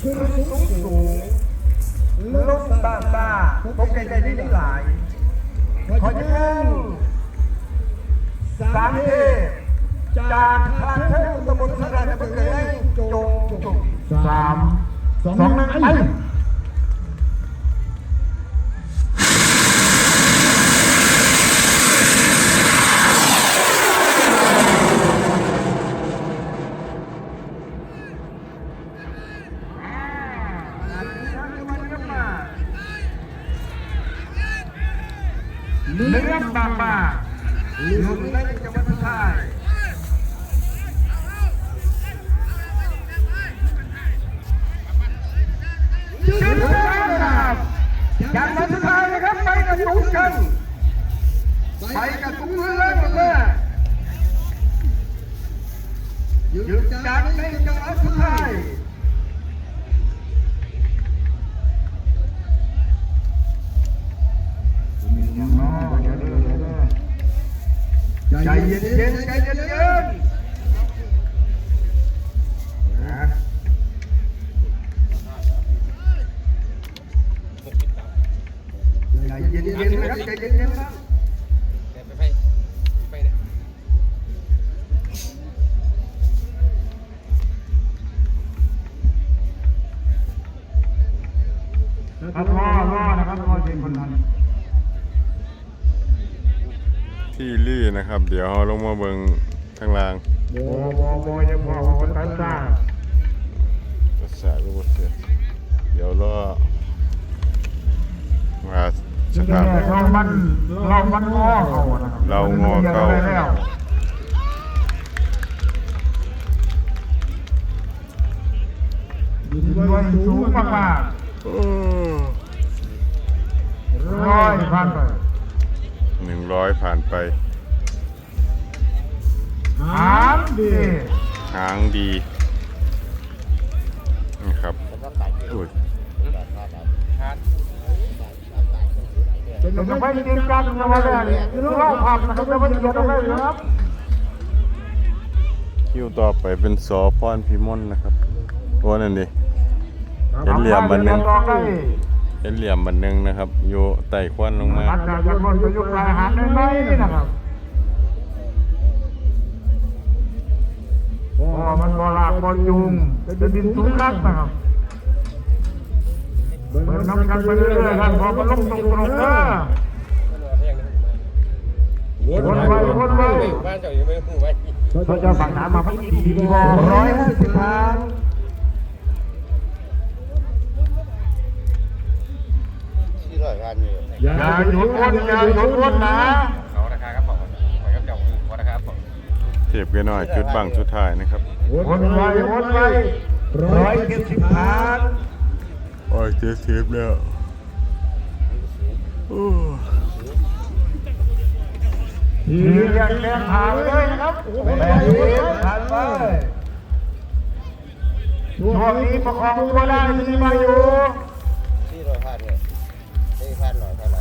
ขึ้นสูงสูงลงตาตาพบใจใจได้หลาย ขอยืนสามเทจากทางเทพตำบลสระนำเภอเลยจงจงสามสองหนึ่งไป เนื้อปลาปลาหลุดในจังหวัดไทยชื่อครับจากนั้นสุดท้ายนะครับไปกับตุ้งกันไปกับตุ้งเลยหมดเลยหยุดจากในจังหวัดสุดท้าย ใจเย็นเย็นใจเย็นเย็นนะใจเย็นเย็นนะครับใจเย็นเย็นๆนะไปไปไปเนี่ยครับรอรอนะครับรอเสียงคนนั้น ที่ลี่นะครับ เดี๋ยวเราลงมาเบิงข้างล่างโบโบโบยังพอคนตัดซ่าภาษาลูกเสือเดี๋ยวรอมาสจะภาพได้เรามันเรามันงอเขานะครับเรางอเขามันไม่ได้แล้วดินด้วยสูงมากโอ้ๆร้อยพันไปหนึ่งร้อย ผ่านไป หามดีหางดีนะครับอุ้ยจะจะไม่จริงจังนะว่าเนี่ยคือเราพักนะครับจะไม่จริงจังเลยนะครับคิวต่อไปเป็นสอพรพิมลนะครับโอ้นั่นดิเห็นเหลี่ยมมันหนึ่ง เห็นเหลี่ยมบันหนึงนะครับอยู่ไต่ควันลงมา อาจารย์จะคนจะยุคลายหาได้ไหมนะครับเพราะว่ามันบลากบยุงจะดินสูงนักนะครับเบิ่งน้ำกันไปเรื่อยๆครับพอมันลงตรงๆนะวนไปวนไปบ้านเจ้าอยู่ไม่หูไว้เขาจะสั่งน้ำมาไม่ดีดีบอร้อยห้าสิบพันที่ หยุดวนอย่าหยุดวนนะเขาราคาครับผมไปครับเจ้าคือว่าราคาผมเทียบกันหน่อยจุดบังสุดท้ายนะครับวนไปวนไปร้อยเจ็ดสิบพันโอ้ยเจ็ดสิบแล้วโอ้ทีเรียกแรงหาเลยนะครับแปดสิบพันไปช่วงนี้ประคองตัวได้มีมาอยู่ที่ร้อยพันเนี่ยที่พันร้อยเท่าไหร่